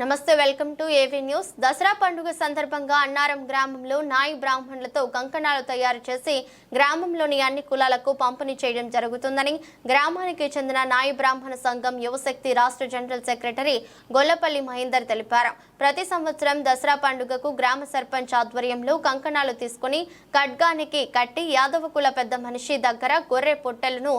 నమస్తే welcome to AV news. Dasara పండుగ సందర్భంగా అన్నారం గ్రామంలో నాయి బ్రాహ్మణులతో కంకణాలు తయారు చేసి గ్రామంలోని అన్ని కులాలకు పంపిణీ చేయడం జరుగుతుందని గ్రామానికి చెందిన నాయి బ్రాహ్మణ సంఘం యువశక్తి రాష్ట్ర జనరల్ సెక్రటరీ గొల్లపల్లి మహేందర్ తెలిపారు. ప్రతి సంవత్సరం దసరా పండుగకు గ్రామ సర్పంచ్ ఆధ్వర్యంలో కంకణాలు తీసుకుని ఖడ్గానికి కట్టి యాదవ కుల పెద్ద మనిషి దగ్గర గొర్రె పొట్టెలను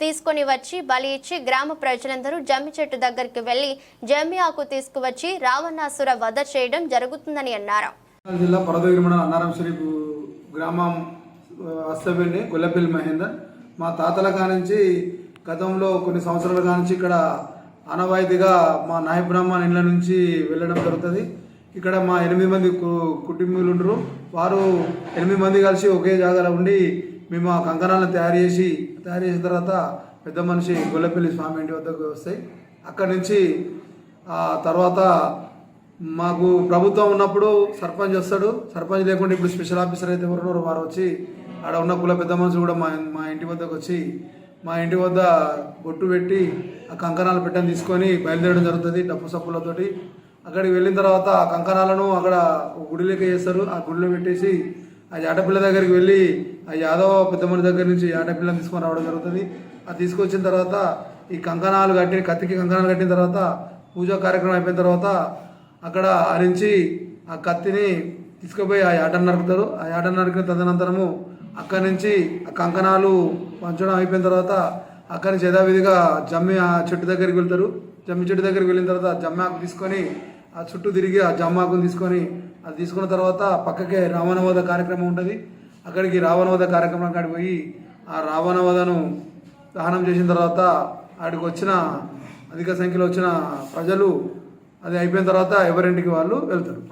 తీసుకొని వచ్చి బలి ఇచ్చి గ్రామ ప్రజలందరూ జమ్మి చెట్టు దగ్గరికి వెళ్ళి జమ్మి ఆకు తీసుకువచ్చి రావణాసుర వధ చేయడం జరుగుతుందని అన్నారు. జిల్లా పరదగిరి మండలం అన్నారం షరీఫ్ గ్రామం అస్తబెల్లి గొల్లపల్లి మహేందర్. మా తాతల కానించి గతంలో కొన్ని సంవత్సరాల కానించి ఇక్కడ అనవాయితీగా మా నాయ బ్రాహ్మణ ఇళ్ళ నుంచి వెళ్ళడం జరుగుతుంది. ఇక్కడ మా ఎనిమిది మంది కు- ఉండరు. వారు ఎనిమిది మంది కలిసి ఒకే జాగాలో ఉండి మేము ఆ కంకణాలను తయారు చేసి తయారు చేసిన తర్వాత పెద్ద మనిషి గొల్లపల్లి స్వామి ఇంటి వద్దకు వస్తాయి. అక్కడి నుంచి ఆ తర్వాత మాకు ప్రభుత్వం ఉన్నప్పుడు సర్పంచ్ వస్తాడు. సర్పంచ్ లేకుండా ఇప్పుడు స్పెషల్ ఆఫీసర్ అయితే ఎవరున్నారో వారు వచ్చి ఆడ ఉన్న కుల పెద్ద మనుషులు కూడా మా మా ఇంటి వద్దకు వచ్చి మా ఇంటి వద్ద బొట్టు పెట్టి ఆ కంకణాలు పెట్టని తీసుకొని బయలుదేరడం జరుగుతుంది డప్పు సప్పులతోటి అక్కడికి వెళ్ళిన తర్వాత ఆ కంకణాలను అక్కడ గుడిలోకి చేస్తారు. ఆ గుడిలో పెట్టేసి ఆ ఆడపిల్ల దగ్గరికి వెళ్ళి ఆ యాదవ పెద్దమ్మడి దగ్గర నుంచి ఆడపిల్లని తీసుకొని రావడం జరుగుతుంది. అది తీసుకొచ్చిన తర్వాత ఈ కంకణాలు కట్టి కత్తికి కంకణాలు కట్టిన తర్వాత పూజా కార్యక్రమం అయిపోయిన తర్వాత అక్కడ ఆరించి ఆ కత్తిని తీసుకుపోయి ఆ యాటను నరుకుతారు. ఆ యాటను నరికిన తదనంతరము అక్కడి నుంచి ఆ కంకణాలు పంచడం అయిపోయిన తర్వాత అక్కడి నుంచి యథావిధిగా జమ్మి ఆ చెట్టు దగ్గరికి వెళ్తారు. జమ్మి చెట్టు దగ్గరికి వెళ్ళిన తర్వాత జమ్మి ఆకు తీసుకొని ఆ చుట్టూ తిరిగి ఆ జమ్మాకుని తీసుకొని అది తీసుకున్న తర్వాత పక్కకే రావణవధ కార్యక్రమం ఉంటుంది. అక్కడికి రావణవధ కార్యక్రమం కాడికి పోయి ఆ రావణవధను దహనం చేసిన తర్వాత ఆడికి వచ్చిన అధిక సంఖ్యలో వచ్చిన ప్రజలు అది అయిపోయిన తర్వాత ఎవరింటికి వాళ్ళు వెళ్తారు.